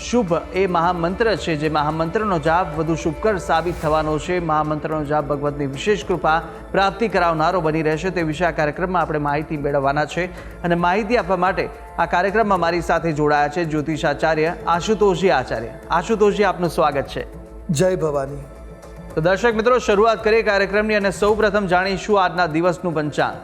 શુભ એ મહામંત્ર છે જે મહામંત્રનો જાપ વધુ શુભકર સાબિત થવાનો છે. મહામંત્રનો જાપ ભગવતની વિશેષ કૃપા પ્રાપ્તિ કરાવનારો બની રહેશે. તે વિશે આ કાર્યક્રમમાં આપણે માહિતી મેળવવાના છે અને માહિતી આપવા માટે આ કાર્યક્રમમાં મારી સાથે જોડાયા છે જ્યોતિષ આચાર્ય આશુતોષજી આચાર્ય. આશુતોષજી આપનું સ્વાગત છે. જય ભવાની. તો દર્શક મિત્રો શરૂઆત કરીએ કાર્યક્રમની અને સૌપ્રથમ જાણીશું આજના દિવસનું પંચાંગ.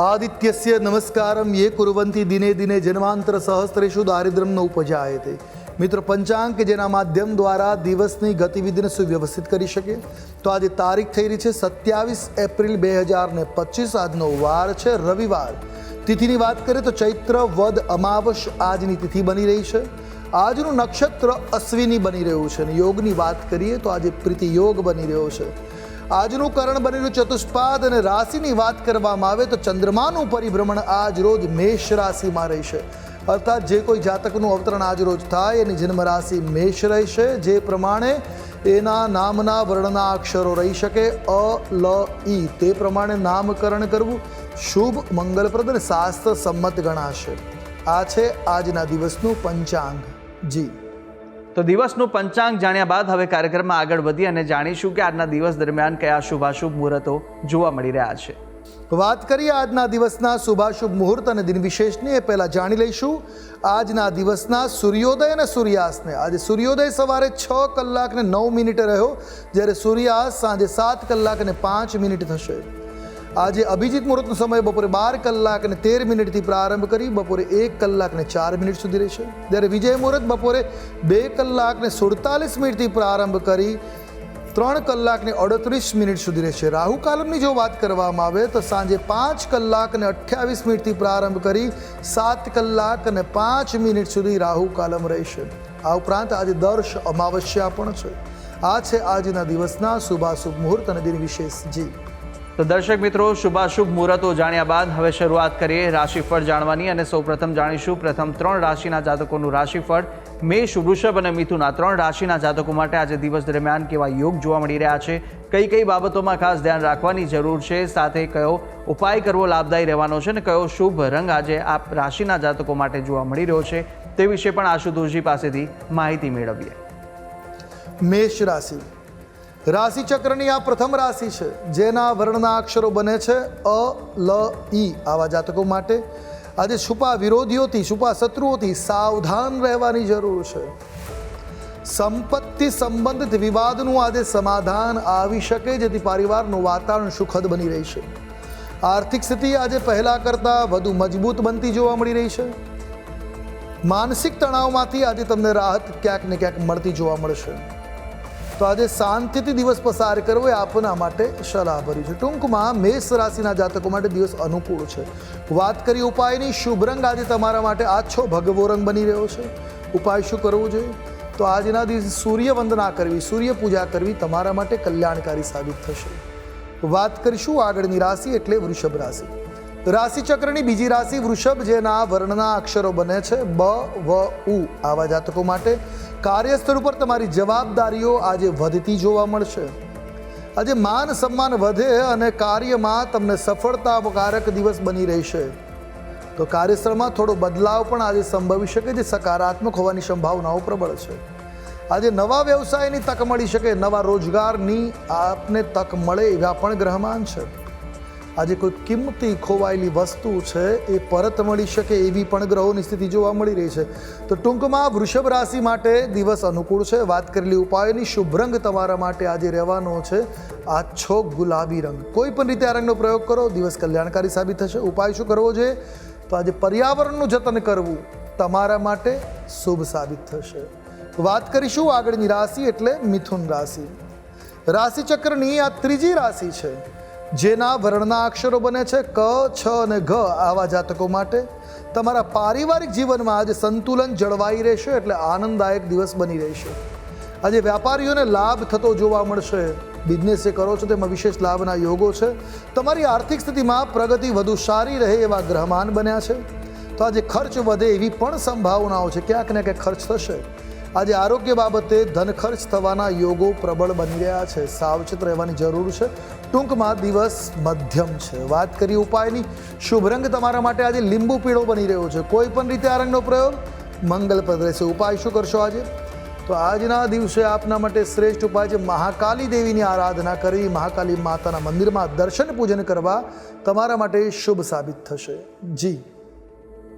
આદિત્યસ્ય નમસ્કારમ યે કુર્વંતી દિને દિને જન્માંતર સહસ્ત્રેષુ દારિદ્ર્યમ ન ઉપજાયતે. મિત્રો, પંચાંગ કે જેના માધ્યમ દ્વારા દિવસની ગતિવિધિને સુવ્યવસ્થિત કરી શકે તો આજે તારીખ થઈ રહી છે સત્યાવીસ એપ્રિલ બે હજાર ને પચીસ. આજનો વાર છે રવિવાર. તિથિની વાત કરીએ તો ચૈત્ર, વદ અમાવશ આજની તિથિ બની રહી છે. આજનું નક્ષત્ર અશ્વિની બની રહ્યું છે. અને યોગની વાત કરીએ તો આજે પ્રીતિ યોગ બની રહ્યો છે. આજનું કરણ બની રહ્યું ચતુષ્પાદ અને રાશિની વાત કરવામાં આવે તો ચંદ્રમાનું પરિભ્રમણ આજ રોજ મેષ રાશિમાં રહેશે. અર્થાત જે કોઈ જાતકનું અવતરણ આજ રોજ થાય, એની જન્મ રાશિ મેષ રહેશે. જે પ્રમાણે એના નામના વર્ણના અક્ષરો રહી શકે. અ, લ, ઈ. તે પ્રમાણે નામકરણ કરવું શુભ, મંગલપ્રદ અને શાસ્ત્ર સંમત ગણાશે. આ છે આજના દિવસનું પંચાંગ. જી. તો દિવસનું પંચાંગ જાણ્યા બાદ હવે કાર્યક્રમમાં આગળ વધી અને જાણીશું કે આજના દિવસ દરમિયાન કયા શુભાશુભ મુહૂર્તો જોવા મળી રહ્યા છે. વાત કરીએ આજના દિવસના શુભાશુભ મુહૂર્ત અને દિન વિશેષની, એ પહેલાં જાણી લઈશું. આજના દિવસના સૂર્યોદય અને સૂર્યાસ્તને. આજે સૂર્યોદય સવારે છ કલાક ને નવ મિનિટે રહ્યો, જ્યારે સૂર્યાસ્ત સાંજે સાત કલાક અને પાંચ મિનિટ થશે. આજે અભિજીત મુહૂર્તનો સમય બપોરે બાર કલાક અને તેર મિનિટથી પ્રારંભ કરી બપોરે એક કલાક ને ચાર મિનિટ સુધી રહેશે. જ્યારે વિજય મુહૂર્ત બપોરે બે કલાક ને સુડતાલીસ મિનિટથી પ્રારંભ કરી ત્રણ કલાકને અડત્રીસ મિનિટ સુધી રહેશે. રાહુ કાલમની જો વાત કરવામાં આવે તો સાંજે પાંચ કલાક અને અઠ્યાવીસ મિનિટથી પ્રારંભ કરી સાત કલાક અને પાંચ મિનિટ સુધી રાહુ કાલમ રહેશે. આ ઉપરાંત આજે દર્શ અમાવસ્યા પણ છે. આ છે આજના દિવસના શુભાશુભ મુહૂર્ત અને દિન વિશેષ જી. તો દર્શક મિત્રો, શુભાશુભ મુહૂર્તો જાણ્યા બાદ હવે શરૂઆત કરીએ રાશિફળ જાણવાની અને સૌપ્રથમ જાણીશું પ્રથમ ત્રણ રાશિના જાતકોનું રાશિફળ. મેષ, વૃષભ અને મિથુન આ ત્રણ રાશિના જાતકો માટે આજે દિવસ દરમિયાન કેવા યોગ જોવા મળી રહ્યા છે? કઈ કઈ બાબતોમાં ખાસ ધ્યાન રાખવાની જરૂર છે? સાથે કયો ઉપાય કરવો લાભદાયી રહેવાનો છે અને કયો શુભ રંગ આજે આ રાશિના જાતકો માટે જોવા મળી રહ્યો છે તે વિશે પણ આશુતોષજી પાસેથી માહિતી મેળવીએ. મેષ રાશિ. રાશિ ચક્રની આ પ્રથમ રાશિ છે, જેના વર્ણના અક્ષરો બને છે અ, લ, ઈ આવા જાતકો માટે. આજે છુપા વિરોધીઓથી, છુપા શત્રુઓથી સાવધાન રહેવાની જરૂર છે. સંપત્તિ સંબંધિત વિવાદનું આજે સમાધાન આવી શકે, જેથી પરિવારનું વાતાવરણ સુખદ બની રહી છે. આર્થિક સ્થિતિ આજે પહેલાં કરતાં વધુ મજબૂત બનતી જોવા મળી રહી છે. માનસિક તણાવમાંથી આજે તમને રાહત ક્યાંક ને ક્યાંક મળતી જોવા મળશે. તો આજે શાંતિથી દિવસ પસાર કરવો એ આપના માટે સલાહભર્યું છે. ટૂંકમાં મેષ રાશિના જાતકો માટે દિવસ અનુકૂળ છે. વાત કરી ઉપાયની, શુભ રંગ આજે તમારા માટે આછો ભગવો રંગ બની રહ્યો છે. ઉપાય શું કરવો જોઈએ? તો આજના દિવસે સૂર્ય વંદના કરવી, સૂર્ય પૂજા કરવી તમારા માટે કલ્યાણકારી સાબિત થશે. વાત કરીશું આગળની રાશિ એટલે વૃષભ રાશિ. રાશિ ચક્રની બીજી રાશિ વૃષભ, જેના વર્ણના અક્ષરો બને છે બ, વ, ઉ. આવા જાતકો માટે કાર્યસ્થળ ઉપર તમારી જવાબદારીઓ આજે વધતી જોવા મળશે. આજે માન સન્માન વધે અને કાર્યમાં તમને સફળતાકારક દિવસ બની રહેશે. તો કાર્યસ્થળમાં થોડો બદલાવ પણ આજે સંભવી શકે, જે સકારાત્મક હોવાની સંભાવનાઓ પ્રબળ છે. આજે નવા વ્યવસાયની તક મળી શકે, નવા રોજગારની આપને તક મળે એવા પણ ગ્રહમાન છે. આજે કોઈ કિંમતી ખોવાયેલી વસ્તુ છે એ પરત મળી શકે એવી પણ ગ્રહોની સ્થિતિ જોવા મળી રહી છે. તો ટૂંકમાં વૃષભ રાશિ માટે દિવસ અનુકૂળ છે. વાત કરેલી ઉપાયોની, શુભ રંગ તમારા માટે આજે રહેવાનો છે. આછો ગુલાબી રંગ. કોઈ પણ રીતે આ રંગનો પ્રયોગ કરો. દિવસ કલ્યાણકારી સાબિત થશે. ઉપાય શું કરવો જોઈએ? તો આજે પર્યાવરણનું જતન કરવું તમારા માટે શુભ સાબિત થશે. વાત કરીશું આગળની રાશિ એટલે મિથુન રાશિ. રાશિચક્રની આ ત્રીજી રાશિ છે. જેના વર્ણના અક્ષરો બને છે ક, છ અને ઘ આવા જાતકો માટે. તમારા પારિવારિક જીવનમાં આજે સંતુલન જળવાઈ રહેશે એટલે આનંદદાયક દિવસ બની રહેશે. આજે વ્યાપારીઓને લાભ થતો જોવા મળશે. બિઝનેસ જે કરો છો તેમાં વિશેષ લાભના યોગો છે. તમારી આર્થિક સ્થિતિમાં પ્રગતિ વધુ સારી રહે એવા ગ્રહમાન બન્યા છે. તો આજે ખર્ચ વધે એવી પણ સંભાવનાઓ છે. ક્યાંક ને ક્યાંક ખર્ચ થશે. આજે આરોગ્ય બાબતે ધન ખર્ચ થવાના યોગો પ્રબળ બની રહ્યા છે. સાવચેત રહેવાની જરૂર છે. ટૂંકમાં દિવસ મધ્યમ છે. વાત કરી ઉપાયની. શુભ રંગ તમારા માટે આજે લીંબુ પીળો બની રહ્યો છે. કોઈ પણ રીતે આ રંગનો પ્રયોગ? મંગલપ્રદ રહેશે ઉપાય શું કરશો આજે? તો આજના દિવસે આપના માટે શ્રેષ્ઠ ઉપાય છે. મહાકાલી દેવીની આરાધના કરી, મહાકાલી માતાના મંદિરમાં દર્શન પૂજન કરવા તમારા માટે શુભ સાબિત થશે. જી.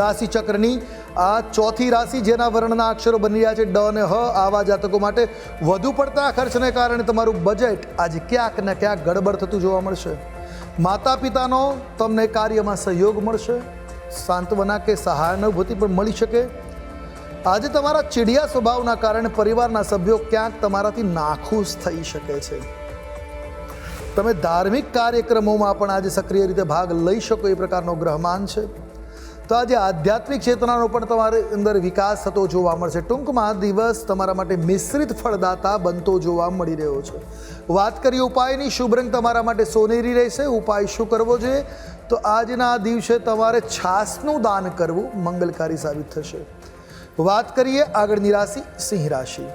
રાશિ ચક્રની આ ચોથી રાશિ જેના વર્ણના અક્ષરો બની રહ્યા છે ડ અને હ આવા જાતકો માટે વધુ પડતા ખર્ચને કારણે તમારું બજેટ આજે ક્યાંક ને ક્યાંક ગડબડ થતું જોવા મળશે. માતા પિતાનો તમને કાર્યમાં સહયોગ મળશે, સાંત્વના કે સહાનુભૂતિ પણ મળી શકે. આજે તમારા ચીડિયા સ્વભાવના કારણે પરિવારના સભ્યો ક્યાંક તમારાથી નાખુશ થઈ શકે છે. તમે ધાર્મિક કાર્યક્રમોમાં પણ આજે સક્રિય રીતે ભાગ લઈ શકો એ પ્રકારનો ગ્રહમાન છે. તો આજે આધ્યાત્મિક ક્ષેત્રનો પણ તમારે અંદર વિકાસ થતો જોવા મળશે. ટૂંકમાં દિવસ તમારા માટે મિશ્રિત ફળદાતા બનતો જોવા મળી રહ્યો છે. વાત કરીએ ઉપાયની, શુભ રંગ તમારા માટે સોનેરી રહેશે. ઉપાય શું કરવો જોઈએ? તો આજના દિવસે તમારે છાસનું દાન કરવું મંગલકારી સાબિત થશે. વાત કરીએ આગળની રાશિ, સિંહ રાશિ.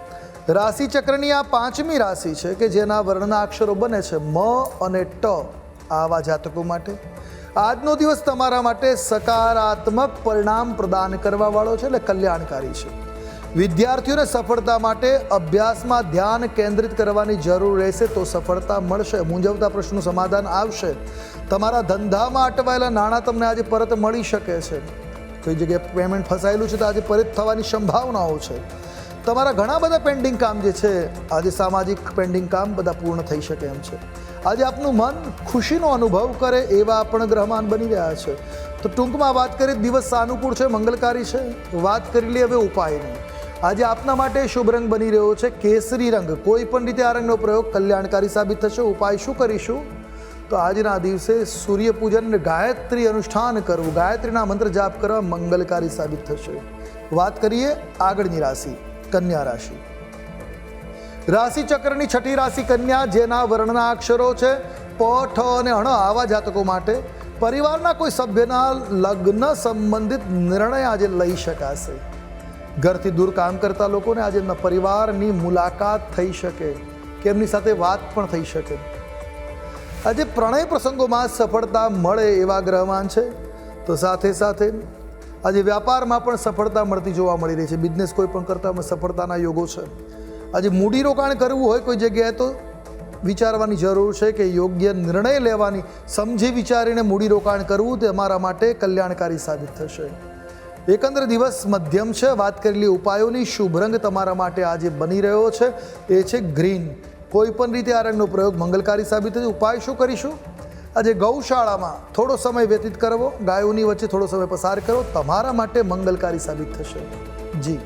રાશિ ચક્રની આ પાંચમી રાશિ છે કે જેના વર્ણના અક્ષરો બને છે મ અને ટ આવા જાતકો માટે. આજનો દિવસ તમારા માટે સકારાત્મક પરિણામ પ્રદાન કરવાવાળો છે એટલે કલ્યાણકારી છે. વિદ્યાર્થીઓને સફળતા માટે અભ્યાસમાં ધ્યાન કેન્દ્રિત કરવાની જરૂર રહેશે તો સફળતા મળશે. મૂંઝવતા પ્રશ્નનું સમાધાન આવશે. તમારા ધંધામાં અટવાયેલા નાણાં તમને આજે પરત મળી શકે છે. કોઈ જગ્યાએ પેમેન્ટ ફસાયેલું છે તો આજે પરત થવાની સંભાવનાઓ છે. તમારા ઘણા બધા પેન્ડિંગ કામ જે છે, આજે સામાજિક પેન્ડિંગ કામ બધા પૂર્ણ થઈ શકે એમ છે. આજે આપનું મન ખુશીનો અનુભવ કરે એવા પણ ગ્રહમાન બની રહ્યા છે. તો ટૂંકમાં વાત કરીએ, દિવસ સાનુકૂળ છે, મંગલકારી છે? વાત કરી લઈએ, હવે ઉપાયની આજે આપના માટે શુભ રંગ બની રહ્યો છે, કેસરી રંગ. કોઈ પણ રીતે આ રંગનો પ્રયોગ કલ્યાણકારી સાબિત થશે, ઉપાય શું કરીશું? તો આજના દિવસે સૂર્ય પૂજન અને ગાયત્રી અનુષ્ઠાન કરવું. ગાયત્રીના મંત્ર જાપ કરવા મંગલકારી સાબિત થશે. વાત કરીએ આગળની રાશિ. કન્યા રાશિ. રાશિ ચક્રની છઠ્ઠી રાશિ કન્યા, જેના વર્ણના અક્ષરો છે, પ, ઠ અને અણ આવા જાતકો માટે પરિવારના કોઈ સભ્યના લગ્ન સંબંધિત નિર્ણય આજે લઈ શકાશે. ઘરથી દૂર કામ કરતા લોકોને આજે એમના પરિવારની મુલાકાત થઈ શકે કે એમની સાથે વાત પણ થઈ શકે. આજે પ્રણય પ્રસંગોમાં સફળતા મળે એવા ગ્રહમાન છે. તો સાથે સાથે આજે વ્યાપારમાં પણ સફળતા મળતી જોવા મળી રહી છે. બિઝનેસ કોઈ પણ કરતામાં સફળતાના યોગો છે. આજે મૂડી રોકાણ કરવું હોય કોઈ જગ્યાએ તો વિચારવાની જરૂર છે કે યોગ્ય નિર્ણય લેવાની, સમજી વિચારીને મૂડી રોકાણ કરવું તે અમારા માટે કલ્યાણકારી સાબિત થશે. એકંદર દિવસ મધ્યમ છે. વાત કરેલી ઉપાયોની શુભ રંગ તમારા માટે આજે બની રહ્યો છે. એ છે ગ્રીન કોઈ પણ રીતે આ રંગનો પ્રયોગ મંગલકારી સાબિત થશે ઉપાય શું કરીશું? આજે ગૌશાળામાં થોડો સમય વ્યતીત કરવો, ગાયોની વચ્ચે થોડો સમય પસાર કરો તમારા માટે મંગલકારી સાબિત થશે. જી.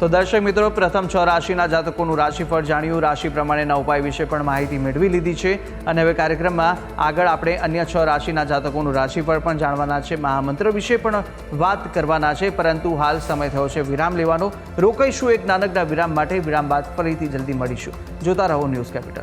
તો દર્શક મિત્રો, પ્રથમ છ રાશિના જાતકોનું રાશિફળ જાણ્યું. રાશિ પ્રમાણેના ઉપાય વિશે પણ માહિતી મેળવી લીધી છે. અને હવે કાર્યક્રમમાં આગળ આપણે અન્ય છ રાશિના જાતકોનું રાશિફળ પણ જાણવાના છે. મહામંત્ર વિશે પણ વાત કરવાના છે. પરંતુ હાલ સમય થયો છે વિરામ લેવાનો. રોકાઈશું એક નાનકડા વિરામ માટે. વિરામ બાદ ફરીથી જલ્દી મળીશું. જોતા રહો ન્યૂઝ કેપિટલ.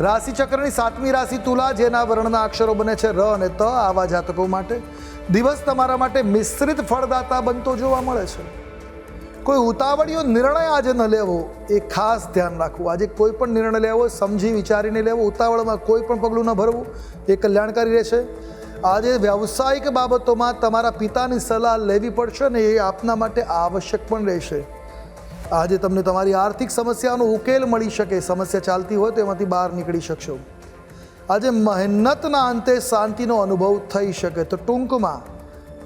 રાશિ ચક્રની સાતમી રાશિ તુલા, જેના વર્ણના અક્ષરો બને છે ર અને ત, આવા જાતકો માટે. દિવસ તમારા માટે મિશ્રિત ફળદાતા બનતો જોવા મળે છે. કોઈ ઉતાવળીયો નિર્ણય આજે ન લેવો, એ ખાસ ધ્યાન રાખવું. આજે કોઈ પણ નિર્ણય લેવો, સમજી વિચારીને લેવો, ઉતાવળમાં કોઈ પણ પગલું ન ભરવું, એ કલ્યાણકારી રહેશે. આજે વ્યવસાયિક બાબતોમાં તમારા પિતાની સલાહ લેવી પડશે ને એ આપના માટે આવશ્યક પણ રહેશે. આજે તમને તમારી આર્થિક સમસ્યાનો ઉકેલ મળી શકે. સમસ્યા ચાલતી હોય તો એમાંથી બહાર નીકળી શકશો. આજે મહેનતના અંતે શાંતિનો અનુભવ થઈ શકે. તો ટૂંકમાં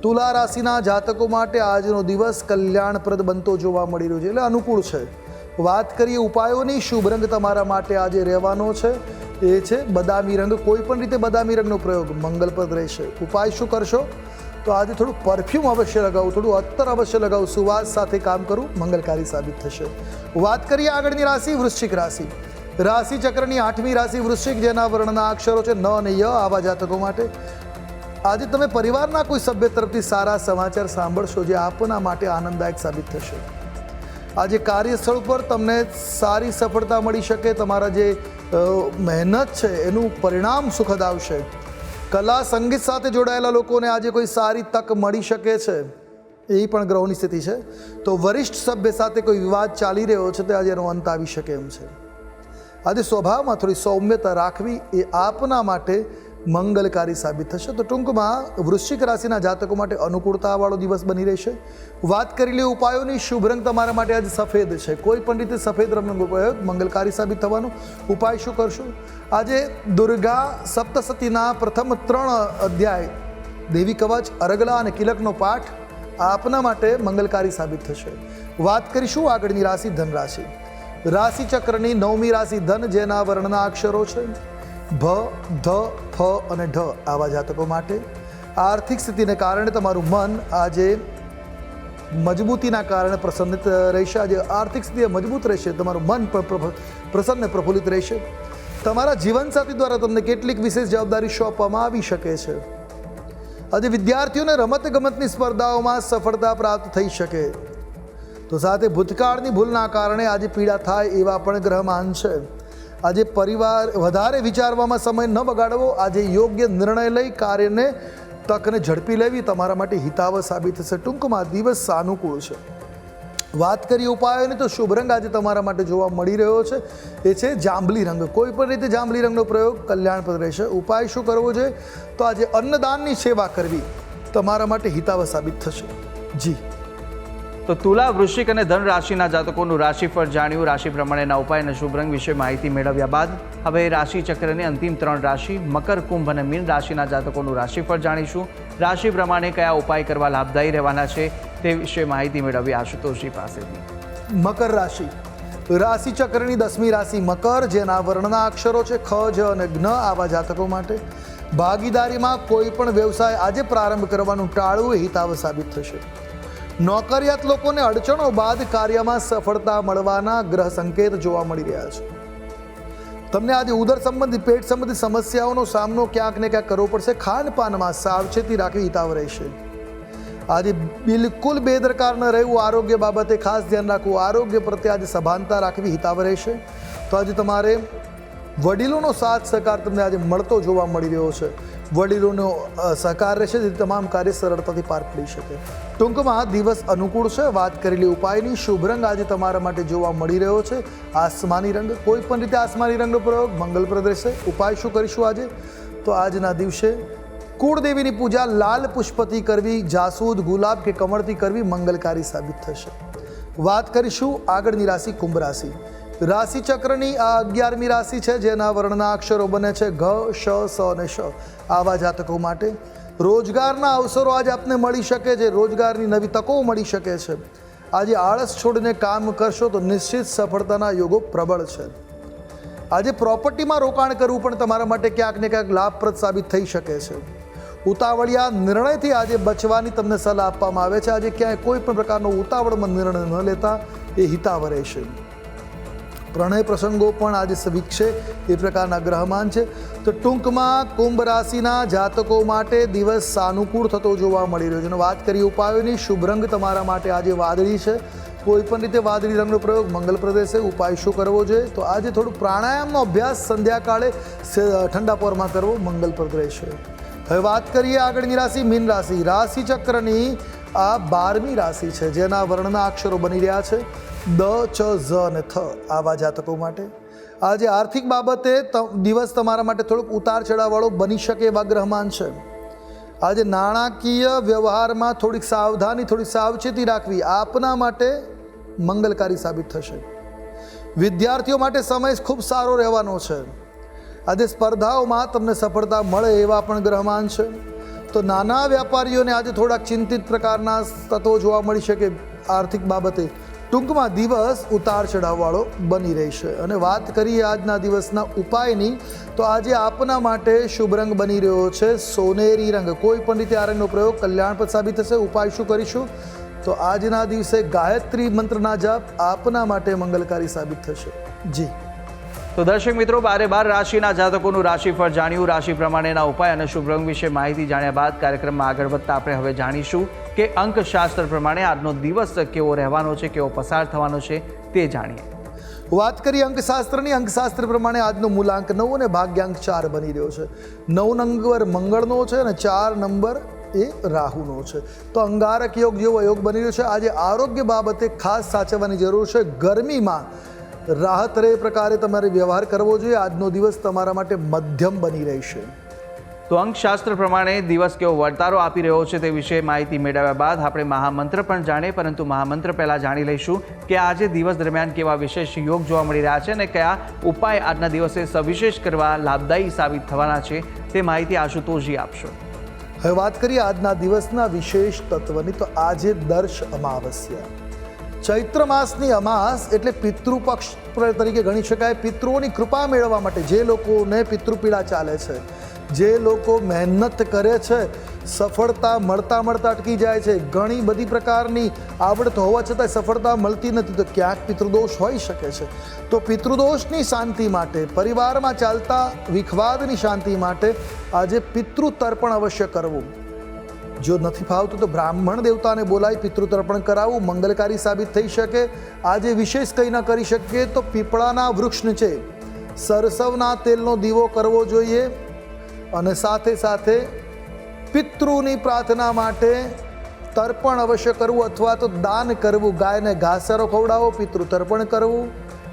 તુલા રાશિના જાતકો માટે આજનો દિવસ કલ્યાણપ્રદ બનતો જોવા મળી રહ્યો છે. એટલે અનુકૂળ છે. વાત કરીએ ઉપાયોની. શુભ રંગ તમારા માટે આજે રહેવાનો છે. એ છે બદામી રંગ. કોઈ પણ રીતે બદામી રંગનો પ્રયોગ મંગલપ્રદ રહેશે. ઉપાય શું કરશો? તો આજે થોડું પરફ્યુમ અવશ્ય લગાવું, થોડું અત્તર અવશ્ય લગાવું, સુવાસ સાથે કામ કરું, મંગલકારી સાબિત થશે. વાત કરીએ આગળની રાશિ, વૃશ્ચિક રાશિ. રાશિ ચક્રની આઠમી રાશિ, વૃશ્ચિક, જેના વર્ણના અક્ષરો છે ન અને ય, આવા જાતકો માટે. આજે તમે પરિવારના કોઈ સભ્ય તરફથી સારા સમાચાર સાંભળશો જે આપના માટે આનંદદાયક સાબિત થશે. આજે કાર્યસ્થળ પર તમને સારી સફળતા મળી શકે, તમારા જે મહેનત છે, એનું પરિણામ સુખદ આવશે. કલા, સંગીત સાથે જોડાયેલા લોકોને આજે કોઈ સારી તક મળી શકે છે? એ પણ ગ્રહોની સ્થિતિ છે. તો વરિષ્ઠ સભ્ય સાથે કોઈ વિવાદ ચાલી રહ્યો છે તે આજે એનો અંત આવી શકે એમ છે. આજે સ્વભાવમાં થોડી સૌમ્યતા રાખવી એ આપના માટે મંગલકારી સાબિત થશે. તો ટૂંકમાં વૃશ્ચિક રાશિના જાતકો માટે અનુકૂળતાવાળો દિવસ બની રહેશે. વાત કરી લે ઉપાયોની શુભ રંગ તમારા માટે આજે સફેદ છે. કોઈ પણ રીતે સફેદ રંગનો ઉપયોગ મંગલકારી સાબિત થવાનો ઉપાય શું કરશો? આજે દુર્ગા સપ્તસતીના પ્રથમ ત્રણ અધ્યાય, દેવી કવચ, અરગલા અને કિલકનો પાઠ આપના માટે મંગલકારી સાબિત થશે. વાત કરીશું આગળની રાશિ ધન રાશિ રાશિ નવમી રાશિ ધન, જેના વર્ણના અક્ષરો છે. ભ ધ, ફ અને ઢ આવા જાતકો માટે આર્થિક સ્થિતિને કારણે તમારું મન આજે મજબૂતીના કારણે પ્રસન્નિત રહેશે. આજે આર્થિક સ્થિતિ મજબૂત રહેશે, તમારું મન પણ પ્રસન્ન, પ્રફુલ્લિત રહેશે. તમારા જીવનસાથી દ્વારા તમને કેટલીક વિશેષ જવાબદારી સોંપવામાં આવી શકે છે. આજે વિદ્યાર્થીઓને રમત ગમતની સ્પર્ધાઓમાં સફળતા પ્રાપ્ત થઈ શકે. તો સાથે ભૂતકાળની ભૂલના કારણે આજે પીડા થાય એવા પણ ગ્રહમાન છે. આજે પરિવાર વધારે વિચારવામાં સમય ન બગાડવો, આજે યોગ્ય નિર્ણય લઈ કાર્યને તકને ઝડપી લેવી તમારા માટે હિતાવ સાબિત થશે. ટૂંકમાં દિવસ સાનુકૂળ છે. વાત કરીએ ઉપાયોની તો શુભ રંગ આજે તમારા માટે જોવા મળી રહ્યો છે. એ છે જાંબલી રંગ. કોઈ પણ રીતે જાંબલી રંગનો પ્રયોગ કલ્યાણપ્રદ રહેશે. ઉપાય શું કરવો જોઈએ? તો આજે અન્નદાનની સેવા કરવી તમારા માટે હિતાવ સાબિત થશે. જી. તો તુલા વૃશ્ચિક અને ધન રાશિના જાતકોનું રાશિફળ જાણ્યું. રાશિ પ્રમાણેના ઉપાય અને શુભ રંગ વિશે માહિતી મેળવ્યા બાદ હવે રાશિ ચક્રની અંતિમ ત્રણ રાશિ, મકર, કુંભ અને મીન રાશિના જાતકોનું રાશિફળ જાણીશું. રાશિ પ્રમાણે કયા ઉપાય કરવા લાભદાયી રહેવાના છે તે વિશે માહિતી મેળવી આશુતોષજી પાસેથી. મકર રાશિ. રાશિ ચક્રની દસમી રાશિ મકર, જેના વર્ણના અક્ષરો છે ખ, જ અને જ્ઞ આવા જાતકો માટે. ભાગીદારીમાં કોઈ પણ વ્યવસાય આજે પ્રારંભ કરવાનું ટાળવું હિતાવ સાબિત થશે. નોકરિયાત લોકોને અડચણો બાદ કાર્યમાં સફળતા મળવાના ગ્રહ સંકેત જોવા મળી રહ્યા છે. તમને આજે ઉદર સંબંધી, પેટ સંબંધી સમસ્યાઓનો સામનો ક્યાંક ને ક્યાંક કરવો પડશે. ખાનપાનમાં સાવચેતી રાખવી હિતાવ રહેશે. આજે બિલકુલ બેદરકાર ન રહેવું આરોગ્ય બાબતે ખાસ ધ્યાન રાખવું. આરોગ્ય પ્રત્યે આજે સભાનતા રાખવી હિતાવ રહેશે. તો આજે તમારે વડીલોનો સાથ સહકાર તમને આજે મળતો જોવા મળી રહ્યો છે. વડીલોનો સહકાર રહેશે જેથી તમામ કાર્ય સરળતાથી પાર પડી શકે. ટૂંકમાં દિવસ અનુકૂળ છે. વાત કરેલી ઉપાયની શુભ રંગ આજે તમારા માટે જોવા મળી રહ્યો છે. આસમાની રંગ, કોઈ પણ રીતે આસમાની રંગનો પ્રયોગ મંગલપ્રદ રહેશે. ઉપાય શું કરીશું આજે? તો આજના દિવસે કુળદેવીની પૂજા લાલ પુષ્પથી કરવી, જાસૂદ, ગુલાબ કે કમળથી કરવી મંગલકારી સાબિત થશે. વાત કરીશું આગળની રાશિ, કુંભ રાશિ. રાશિ ચક્રની આ અગિયારમી રાશિ છે, જેના વર્ણના અક્ષરો બને છે ઘ, શ, સ અને શ. આવા જાતકો માટે રોજગારના અવસરો આજે આપને મળી શકે છે, રોજગારની નવી તકો મળી શકે છે. આજે આળસ છોડીને કામ કરશો તો નિશ્ચિત સફળતાના યોગો પ્રબળ છે. આજે પ્રોપર્ટીમાં રોકાણ કરવું પણ તમારા માટે ક્યાંક ને ક્યાંક લાભપ્રદ સાબિત થઈ શકે છે. ઉતાવળિયા નિર્ણયથી આજે બચવાની તમને સલાહ આપવામાં આવે છે. આજે ક્યાંય કોઈ પણ પ્રકારનો ઉતાવળમાં નિર્ણય ન લેતા એ હિતાવ રહેશે. પ્રણય પ્રસંગો પણ આજે વિકસે એ પ્રકારના ગ્રહમાન છે. તો ટૂંકમાં કુંભ રાશિના જાતકો માટે દિવસ સાનુકૂળ થતો જોવા મળી રહ્યો છે. અને વાત કરીએ ઉપાયોની, શુભ રંગ તમારા માટે આજે વાદળી છે. કોઈ પણ રીતે વાદળી રંગનો પ્રયોગ મંગલ પ્રદેશે ઉપાય શું કરવો જોઈએ? તો આજે થોડું પ્રાણાયામનો અભ્યાસ સંધ્યાકાળે ઠંડા પોરમાં કરવો મંગલપ્રદ રહેશે. હવે વાત કરીએ આગળની રાશિ, મીન રાશિ. રાશિ ચક્રની આ બારમી રાશિ છે, જેના વર્ણના અક્ષરો બની રહ્યા છે. દ ચ ઝ અને થ આવા જાતકો માટે. આજે આર્થિક બાબતે દિવસ તમારા માટે થોડુંક ઉતાર ચડાવવાળો બની શકે એવા ગ્રહમાન છે. આજે નાણાકીય વ્યવહારમાં થોડીક સાવધાની, થોડી સાવચેતી રાખવી આપના માટે મંગલકારી સાબિત થશે. વિદ્યાર્થીઓ માટે સમય ખૂબ સારો રહેવાનો છે. આજે સ્પર્ધાઓમાં તમને સફળતા મળે એવા પણ ગ્રહમાન છે. તો નાના વ્યાપારીઓને આજે થોડાક ચિંતિત પ્રકારના તત્વો જોવા મળી શકે આર્થિક બાબતે. ટૂંકમાં દિવસ ઉતાર ચઢાવવાળો બની રહેશે અને વાત કરીએ આજના દિવસના ઉપાયની, તો આજે આપના માટે શુભ રંગ બની રહ્યો છે સોનેરી રંગ. કોઈ પણ રીતે આ રંગનો પ્રયોગ કલ્યાણપદ સાબિત થશે. ઉપાય શું કરીશું? તો આજના દિવસે ગાયત્રી મંત્રના જાપ આપના માટે મંગલકારી સાબિત થશે. જી. તો દર્શક મિત્રો, બારે બાર રાશિના જાતકોનું રાશિફળ જાણ્યું. રાશિ પ્રમાણેના ઉપાય અને શુભ રંગ વિશે માહિતી જાણ્યા બાદ કાર્યક્રમમાં આગળ વધતા આપણે હવે જાણીશું કે અંકશાસ્ત્ર પ્રમાણે આજનો દિવસ કેવો રહેવાનો છે, કેવો પસાર થવાનો છે તે જાણીએ. વાત કરીએ અંકશાસ્ત્રની. અંકશાસ્ત્ર પ્રમાણે આજનો મૂલાંક નવ અને ભાગ્યાંક ચાર બની રહ્યો છે. નવ નંબર મંગળનો છે અને ચાર નંબર એ રાહુનો છે. તો અંગારક યોગ જેવો યોગ બની રહ્યો છે. આજે આરોગ્ય બાબતે ખાસ સાચવવાની જરૂર છે. ગરમીમાં રાહત રહે પ્રકારે તમારે વ્યવહાર કરવો જોઈએ. આજનો દિવસ તમારા માટે મધ્યમ બની રહેશે. તો અંકશાસ્ત્ર પ્રમાણે દિવસ કેવો વર્તારો આપી રહ્યો છે તે વિશે માહિતી મેળવ્યા બાદ આપણે મહામંત્ર પણ જાણીએ પરંતુ મહામંત્ર પહેલાં જાણી લઈશું કે આજે દિવસ દરમિયાન કેવા વિશેષ યોગ જોવા મળી રહ્યા છે અને કયા ઉપાય આજના દિવસે સવિશેષ કરવા લાભદાયી સાબિત થવાના છે તે માહિતી આશુતોષજી આપશો. હવે વાત કરીએ આજના દિવસના વિશેષ તત્વની. તો આજે દર્શ અમાવસ્યા. ચૈત્ર માસની અમાસ એટલે પિતૃપક્ષ તરીકે ગણી શકાય. પિતૃઓની કૃપા મેળવવા માટે જે લોકોને પિતૃપીડા ચાલે છે, જે લોકો મહેનત કરે છે, સફળતા મળતા મળતા અટકી જાય છે. ઘણી બધી પ્રકારની આવડત હોવા છતાં સફળતા મળતી નથી તો ક્યાંક પિતૃદોષ હોઈ શકે છે. તો પિતૃદોષની શાંતિ માટે, પરિવારમાં ચાલતા વિખવાદની શાંતિ માટે આજે પિતૃ તર્પણ અવશ્ય કરવું. જો નથી ફાવતું તો બ્રાહ્મણ દેવતાને બોલાવી પિતૃ તર્પણ કરાવવું મંગલકારી સાબિત થઈ શકે. આજે વિશેષ કંઈ ન કરી શકીએ તો પીપળાના વૃક્ષ છે સરસવના તેલનો દીવો કરવો જોઈએ અને સાથે સાથે પિતૃની પ્રાર્થના માટે તર્પણ અવશ્ય કરવું અથવા તો દાન કરવું. ગાયને ઘાસરો ખવડાવો પિતૃ તર્પણ કરવું.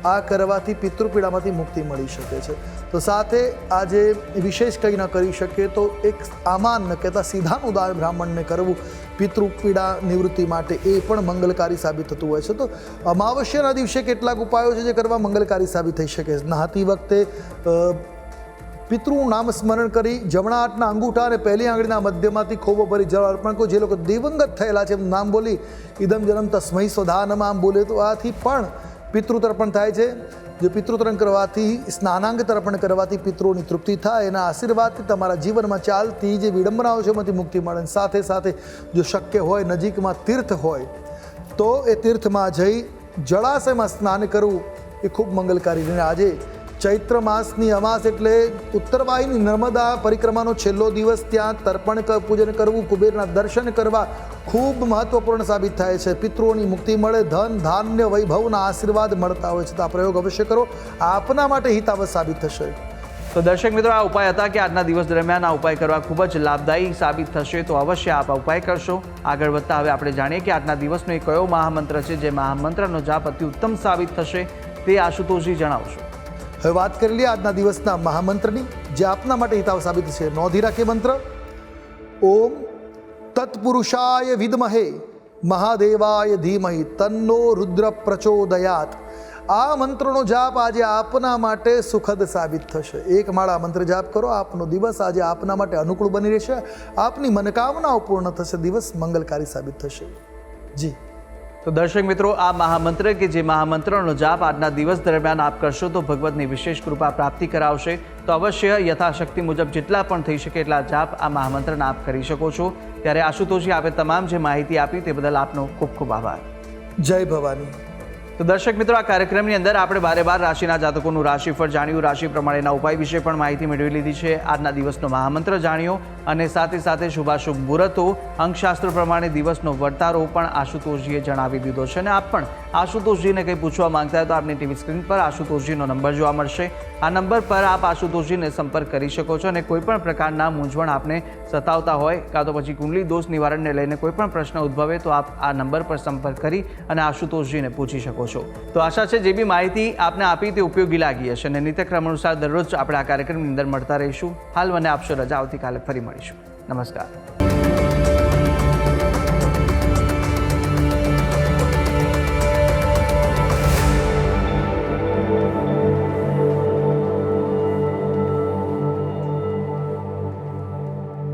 આ કરવાથી પિતૃપીડામાંથી મુક્તિ મળી શકે છે. તો સાથે આજે વિશેષ કંઈ ન કરી શકીએ તો એક સામાન્ય કહેતા સીધાનું દાન બ્રાહ્મણને કરવું પિતૃપીડા નિવૃત્તિ માટે એ પણ મંગલકારી સાબિત થતું હોય છે. તો અમાવસ્યાના દિવસે કેટલાક ઉપાયો છે જે કરવા મંગલકારી સાબિત થઈ શકે છે. નહાતી વખતે પિતૃનું નામ સ્મરણ કરી, જમણા હાથના અંગૂઠા અને પહેલી આંગળીના મધ્યમાંથી ખોબો ભરી જળ અર્પણ કરો. જે લોકો દિવંગત થયેલા છે એમનું નામ બોલી ઇદમ જન્મ તસ્મય સ્વધાનમાં આમ બોલે. તો આથી પણ પિતૃ તર્પણ થાય છે. જો પિતૃતર્પણ કરવાથી, સ્નાનાંગ તર્પણ કરવાથી પિતૃની તૃપ્તિ થાય, એના આશીર્વાદથી તમારા જીવનમાં ચાલતી જે વિડંબનાઓ છે, એમાંથી મુક્તિ મળે. સાથે સાથે જો શક્ય હોય, નજીકમાં તીર્થ હોય, તો એ તીર્થમાં જઈ જળાશયમાં સ્નાન કરવું એ ખૂબ મંગલકારી અને આજે ચૈત્ર માસની અમાસ એટલે ઉત્તરવાહિની નર્મદા પરિક્રમાનો છેલ્લો દિવસ. ત્યાં તર્પણ પૂજન કરવું, કુબેરના દર્શન કરવા ખૂબ મહત્વપૂર્ણ સાબિત થાય છે. પિતૃઓની મુક્તિ મળે ધન ધાન્ય વૈભવના આશીર્વાદ મળતા હોય છે. તો આ પ્રયોગ અવશ્ય કરો. આપના માટે હિતાવહ સાબિત થશે. તો દર્શક મિત્રો આ ઉપાય હતા કે આજના દિવસ દરમિયાન આ ઉપાય કરવા ખૂબ જ લાભદાયી સાબિત થશે. તો અવશ્ય આપ આ ઉપાય કરશો. આગળ વધતા હવે આપણે જાણીએ કે આજના દિવસનો એ કયો મહામંત્ર છે જે મહામંત્રનો જાપ અતિ ઉત્તમ સાબિત થશે તે આશુતોષજી જણાવશો. હવે વાત કરી લઈએ આજના દિવસના મહામંત્રની જે આપના માટે હિતાવ સાબિત છે. નોંધી રાખીએ મંત્ર. ઓમ તત્પુરુષાય વિદ્મહે મહાદેવાય ધીમહિ તન્નો રુદ્ર પ્રચોદયાત આ મંત્રનો જાપ આજે આપના માટે સુખદ સાબિત થશે એક માળા મંત્ર જાપ કરો આપનો દિવસ આજે આપના માટે અનુકૂળ બની રહેશે આપની મનોકામનાઓ પૂર્ણ થશે દિવસ મંગલકારી સાબિત થશે જી તો દર્શક મિત્રો આ મહામંત્ર કે જે મહામંત્રનો જાપ આજના દિવસ દરમિયાન આપ કરશો તો ભગવતની વિશેષ કૃપા પ્રાપ્તિ કરાવશે તો અવશ્ય યથાશક્તિ મુજબ જેટલા પણ થઈ શકે એટલા જાપ આ મહામંત્રને આપ કરી શકો છો. ત્યારે આશુતોષજી આપે તમામ જે માહિતી આપી તે બદલ આપનો ખૂબ ખૂબ આભાર. જય ભવાની. તો દર્શક મિત્રો, આ કાર્યક્રમની અંદર આપણે બારે બાર રાશિના જાતકોનું રાશિફળ જાણ્યું. રાશિ પ્રમાણેના ઉપાય વિશે પણ માહિતી મેળવી લીધી છે. આજના દિવસનો મહામંત્ર જાણ્યો અને સાથે સાથે શુભાશુભ મુહૂર્તો, અંકશાસ્ત્ર પ્રમાણે દિવસનો વર્તારો પણ આશુતોષજીએ જણાવી દીધો છે અને આપ પણ આશુતોષજીને કંઈ પૂછવા માંગતા હોય તો આપની ટીવી સ્ક્રીન પર આશુતોષજીનો નંબર જોવા મળશે. આ નંબર પર આપ આશુતોષજીને સંપર્ક કરી શકો છો અને કોઈપણ પ્રકારના મૂંઝવણ આપને સતાવતા હોય કાં તો પછી કુંડલી દોષ નિવારણને લઈને કોઈપણ પ્રશ્ન ઉદ્ભવે તો આપ આ નંબર પર સંપર્ક કરી અને આશુતોષજીને પૂછી શકો છો તો આશા છે જે બી માહિતી આપને આપી તે ઉપયોગી લાગી હશે અને નિત્યક્રમ અનુસાર દરરોજ આપણે આ કાર્યક્રમની અંદર મળતા રહીશું. હાલ મને આપશો રજા, આવતીકાલે ફરી મળીશું. નમસ્કાર.